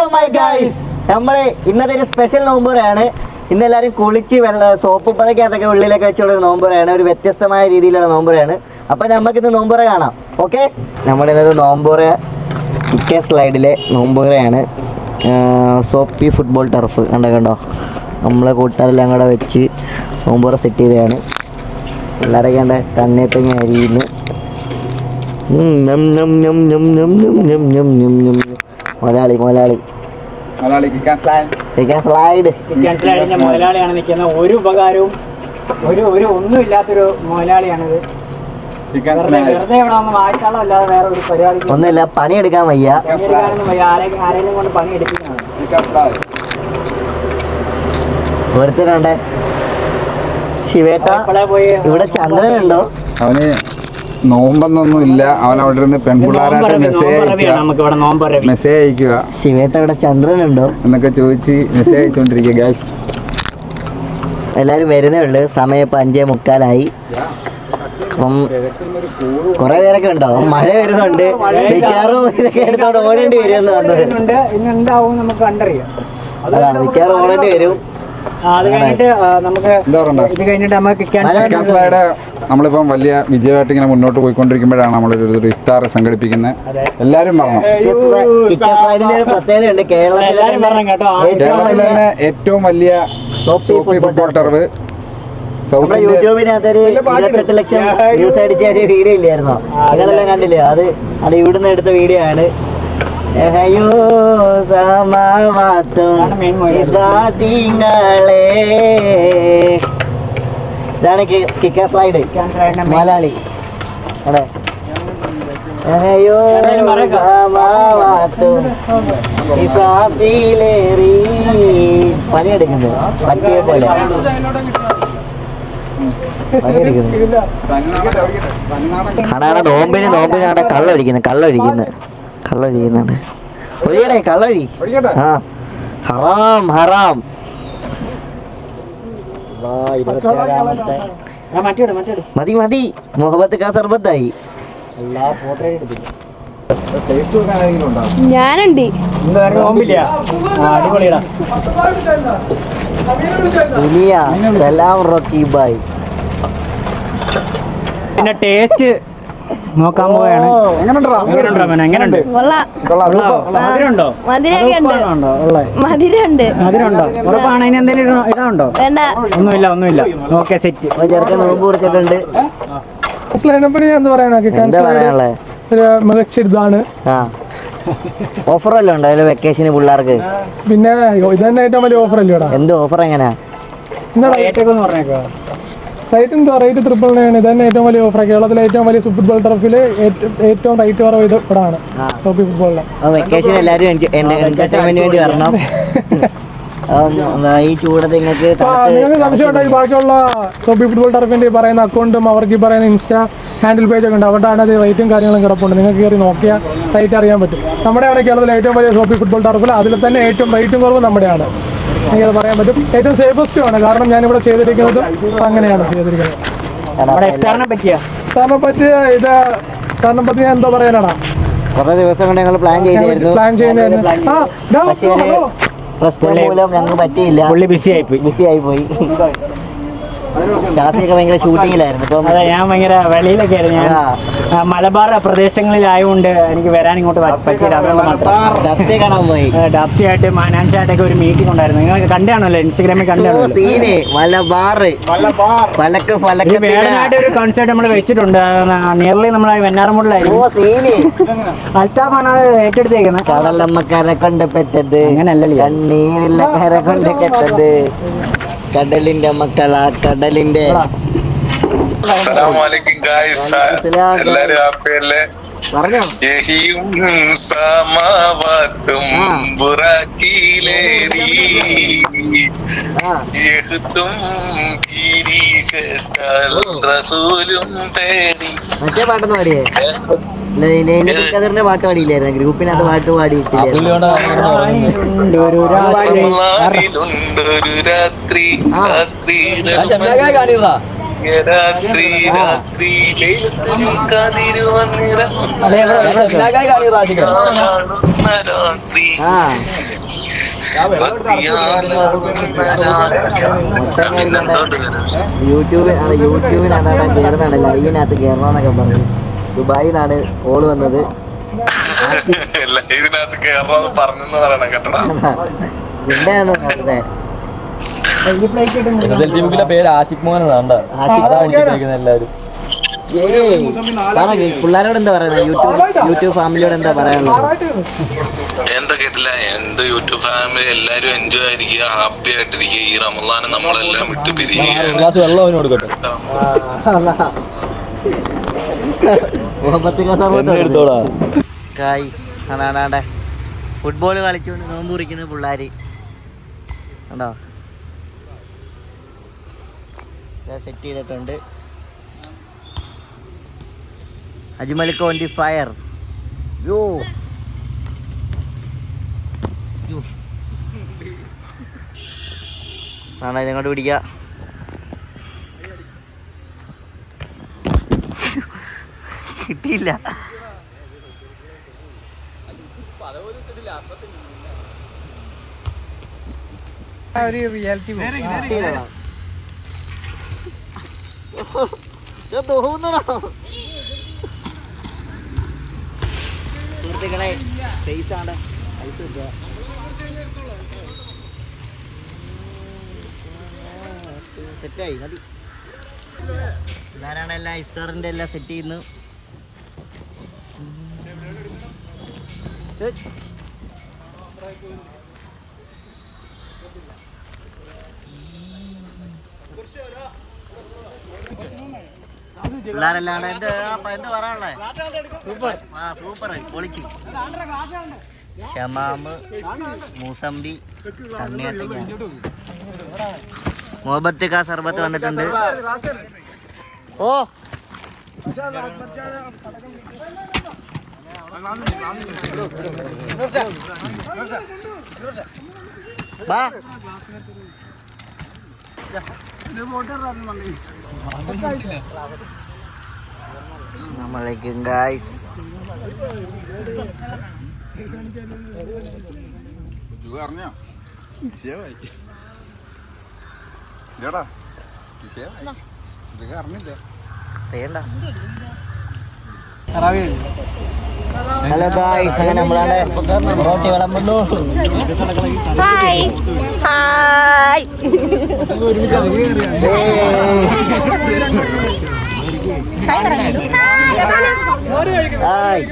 Hello my guys നമ്മൾ ഇന്നത്തെ ഒരു സ്പെഷ്യൽ നോമ്പുറയാണ് ഇന്ന് എല്ലാവരും കുളിച്ച് വെള്ള സോപ്പ് പതൊക്കെ അതൊക്കെ ഉള്ളിലൊക്കെ വെച്ചുള്ള ഒരു നോമ്പുറയാണ് ഒരു വ്യത്യസ്തമായ രീതിയിലുള്ള നോമ്പുറയാണ് അപ്പൊ നമുക്ക് ഇന്ന് നോമ്പുറ കാണാം. ഓക്കെ നമ്മുടെ ഇന്നത്തെ നോമ്പുറ ചിക്കൻ സ്ലൈഡിലെ നോമ്പുറയാണ് സോപ്പി ഫുട്ബോൾ ടർഫ് കണ്ടോ കണ്ടോ? നമ്മളെ കൂട്ടുകാരെല്ലാം കൂടെ വെച്ച് നോമ്പുറ സെറ്റ് ചെയ്തതാണ്. പിള്ളേരൊക്കെ കണ്ട? തന്നെ അരിയുന്നു. ഉം, നം, നം, നം, നം, നം, നം, നം, നം, നം, മുതലാളി മുതലാളി. മുതലാളി സ്ലൈഡ് മുതലാളിയാണ് നിൽക്കുന്നത് ഒരു ഉപകാരവും ഒരു ഒരു ഒന്നുമില്ലാത്തൊരു മുതലാളിയാണിത്. ഒന്നുമില്ല പണിയെടുക്കാൻ വയ്യ. കൊണ്ട് പണി ശിവേട്ട. ഇവിടെ ചന്ദ്രനുണ്ടോ അവന് നോമ്പെന്നൊന്നും ഇല്ല. അവൻ അവിടെ ഇരുന്ന് പെൺപിള്ളേരായിട്ട് മെസ്സേജ് അയക്കുക. മെസ്സേജ് അയക്കുക. ശിവേട്ട ഇവിടെ ചന്ദ്രനുണ്ടോ? എന്നൊക്കെ ചോദിച്ച് മെസ്സേജ് അയച്ചുകൊണ്ടിരിക്കുക ഗൈസ് എല്ലാവരും വരുന്നേ ഉള്ളു. സമയം ഇപ്പം അഞ്ചേ മുക്കാലായി. അപ്പം കുറെ പേരൊക്കെ ഉണ്ടോ? മഴ വരുന്നുണ്ട്. മിക്കാറും ഇതൊക്കെ എടുത്തോണ്ട് ഓടേണ്ടി വരും പറഞ്ഞത് അതാ മിക്കാറും ഓടേണ്ടി വരും. അത് കഴിഞ്ഞിട്ട് നമുക്ക് എന്താ പറയണ്ടേ? ഇത് കഴിഞ്ഞിട്ട് നമുക്ക് നമ്മളിപ്പം വലിയ വിജയമായിട്ട് ഇങ്ങനെ മുന്നോട്ട് പോയിക്കൊണ്ടിരിക്കുമ്പോഴാണ് നമ്മളൊരു ഒരു ഇഫ്താർ സംഘടിപ്പിക്കുന്നത്. എല്ലാവരും പറഞ്ഞു കേരളത്തിൽ വലിയ തന്നെ ഏറ്റവും വലിയ സോപ്പി ഫുട്ബോൾ ടർവ്. നമ്മുടെ സൗത്തിന്റെ യൂട്യൂബിനകത്തൊരു ഇരുപത്തെട്ട് ലക്ഷം വ്യൂസ് അടിച്ച ഒരു വീഡിയോ ഇല്ലായിരുന്നോ. കണ്ടില്ലേ? അത് അത് ഇവിടുന്ന് എടുത്ത വീഡിയോ ആണ്. എഹയോ സമാവാത്തും ഇതാണ് കിക്കർ സ്ലൈഡ് മലയാളി. അതെ പണിയെടുക്കുന്നത് പട്ടിയെ പോലെ. നോമ്പിന് നോമ്പിനാടെ കള്ളൊഴിക്കുന്നത് കള്ളൊഴിക്കുന്നത് കള്ളൊഴിക്കുന്നുണ്ട്. ഒഴിയണേ കള്ളൊഴി. ആ. ഹറാം ഹറാം. മതി മതി. മുഹബത്ത് കാ റൊക്കി ഞാനുണ്ട്. പിന്നെ ടേസ്റ്റ് നോക്കാൻ പോവാണ് ഉറപ്പാണ്? അതിന് എന്തെങ്കിലും ഇടാണ്ടോ ഒന്നുമില്ല ഒന്നുമില്ല. Okay set. മികച്ച ഓഫർ വല്ലതും ഉണ്ടോ? വെക്കേഷന് പിള്ളേർക്ക്? പിന്നെ ഇത് തന്നെ ഏറ്റവും വലിയ ഓഫർ അല്ലേ എന്ത് ഓഫർ എങ്ങനെയാ? റേറ്റ് എന്താ റേറ്റ് ട്രിപ്പിൾ നയൻ ഇത് തന്നെ ഏറ്റവും വലിയ ഓഫർ കേരളത്തിലെ ഏറ്റവും വലിയ ഫുട്ബോൾ ടർഫിൽ ഏറ്റവും റേറ്റ് കുറവ് ഇത് ഇവിടാണ്. സോപ്പി ഫുട്ബോളിലെ വെക്കേഷൻ എല്ലാവരും എന്റർടൈൻമെന്റിന് വേണ്ടി വരണം. ഈ ചൂടത്ത് നിങ്ങൾക്ക് ബാക്കിയുള്ള സോബി ഫുട്ബോൾ ടർഫിന്റെ പറയുന്ന അക്കൗണ്ടും അവർക്ക് ഈ പറയുന്ന ഇൻസ്റ്റാ ഹാൻഡിൽ പേജ് ഒക്കെ ഉണ്ട്. അവരുടെ ആണ് റേറ്റും കാര്യങ്ങളും കിടപ്പുണ്ട്. നിങ്ങൾക്ക് കയറി നോക്കിയാൽ റേറ്റ് അറിയാൻ പറ്റും. നമ്മുടെയാണ് കേരളത്തിലെ ഏറ്റവും വലിയ സോപ്പി ഫുട്ബോൾ ടർഫിൽ അതിൽ തന്നെ ഏറ്റവും റേറ്റും കുറവ് നമ്മുടെയാണ്. എനിക്കത് പറയാൻ പറ്റും. ഏറ്റവും സേഫസ്റ്റും ആണ്. കാരണം ഞാനിവിടെ ചെയ്തിരിക്കുന്നത് അങ്ങനെയാണ് ചെയ്തിരിക്കുന്നത്. സാറിനെ പറ്റിയാ? ഇത് കാരണം പറ്റി ഞാൻ എന്താ പറയാനാണ് കുറേ ദിവസം കൊണ്ട് ഞങ്ങൾ പ്ലാൻ ചെയ്തായിരുന്നു പ്ലാൻ ചെയ്യുന്നതായിരുന്നു. പ്രശ്നം മൂലം ഞങ്ങൾക്ക് പറ്റിയില്ല. പുള്ളി ബിസി പോയി ബിസി ആയി പോയി ഷാഫിയൊക്കെ ഭയങ്കര ഷൂട്ടിങ്ങിലായിരുന്നു ഇപ്പം അതെ ഞാൻ ഭയങ്കര വെളിയിലൊക്കെ ആയിരുന്നു ഞാൻ ആ. മലബാർ പ്രദേശങ്ങളിലായതുകൊണ്ട് എനിക്ക് വരാൻ ഇങ്ങോട്ട് പ- പറ്റിയില്ല. അതുകൊണ്ട് മാത്രം. ഡബ്സെ കാണാൻ പോയി ഡാപ്സി ആയിട്ട് മാനാൻസി ആയിട്ടൊക്കെ ഒരു മീറ്റിംഗ് ഉണ്ടായിരുന്നു. നിങ്ങൾ കണ്ടാണല്ലോ ഇൻസ്റ്റാഗ്രാമിൽ ഓ കണ്ടാണല്ലോ. സീന്. പലക്ക് ഒരു കൺസേർട്ട് നമ്മൾ വെച്ചിട്ടുണ്ട്. നിയർലി നമ്മൾ ഓ വെന്നാറമുടിലായിരുന്നു സീന്. അൽത്താഫാണ് അത് ഏറ്റെടുത്തേക്കുന്നത്. കടലമ്മക്കര കൊണ്ട് പെറ്റത്. അങ്ങനല്ലല്ലോ. കണ്ണീരില്ല കര കൊണ്ട് കെട്ടത്. കടലിന്റെ മക്കളാ കടലിന്റെ. എല്ലാരും സമാവാത്തും പാട്ടൊന്നും പാടിയേ. പാട്ട് പാടിയില്ലായിരുന്നു? ഗ്രൂപ്പിനകത്ത് പാട്ട് പാടിയിട്ടില്ലായിരുന്നു രാത്രി. രാത്രി. രാത്രി യൂട്യൂബിൽ ആണ് യൂട്യൂബിനകത്ത് കയറുന്നതാണ് ലൈവിനകത്ത് കയറണമെന്നൊക്കെ പറഞ്ഞു. ദുബായിൽ നിന്നാണ് കോൾ വന്നത്. ലൈവിനകത്ത് കേരളം പറഞ്ഞെന്ന് പറയണം കേട്ടടാ. ജിമ്മിലെ പേര് ആഷിഖ് മോഹൻ എന്നാണ് ആഷിഖ് അതാ വിളിച്ചിരിക്കുന്നത് എല്ലാവരും. പിള്ളേരോട് എന്താ പറയുന്നത്? യൂട്യൂബ് യൂട്യൂബ് ഫാമിലിയോട് എന്താ പറയാനുള്ളത്? എന്താ കേട്ടില്ല എന്ത് യൂട്യൂബ് ഫാമിലി? എല്ലാരും എൻജോയ് ആയിരിക്കുക ഹാപ്പി ആയിട്ടിരിക്കുക. ഈ റമദാന് നമ്മളെല്ലാം വിട്ടു പിരിയുകയാണ്. ഗായ്സ് അതാണ്ടാ ഫുട്ബോൾ കളിച്ചുകൊണ്ട് നോമ്പ് കുറിക്കുന്ന പിള്ളേര്. കണ്ടോ? സെറ്റ് ചെയ്തിട്ടുണ്ട്. അജ്മലിക്ക് ഓൺ ദി ഫയർ യോ ആണോ ഇതങ്ങോട്ട് പിടിക്ക. കിട്ടിയില്ല. റിയാലിറ്റി ഇത് തോന്നണോ സുഹൃത്തുക്കളെ ഫേസ് ആണ് ഐസ് കിട്ടുക സെറ്റായി മതി. ഇതാരാണ് എല്ലാം ഇഫ്താറിന്റെ എല്ലാം സെറ്റ് ചെയ്യുന്നു ഏ. പിള്ളേരെല്ലാം എന്ത്? എന്ത് പറയാനുള്ളേ? സൂപ്പർ. ആ സൂപ്പർ. പൊളിച്ച്. ഷമാമ് മൂസമ്പി മുഹബത്ത് കാ സർബത്ത് വന്നിട്ടുണ്ട്. ഓ! ബാ. nama Assalamualaikum guys. Juarnya siapa? Jara, siapa? Dengar nih deh. Tenda. Karawin. Hello guys അങ്ങനെ നമ്മളാണ് റോട്ടി വിളമ്പുന്നു ഹായ് ഹായ് ഹായ്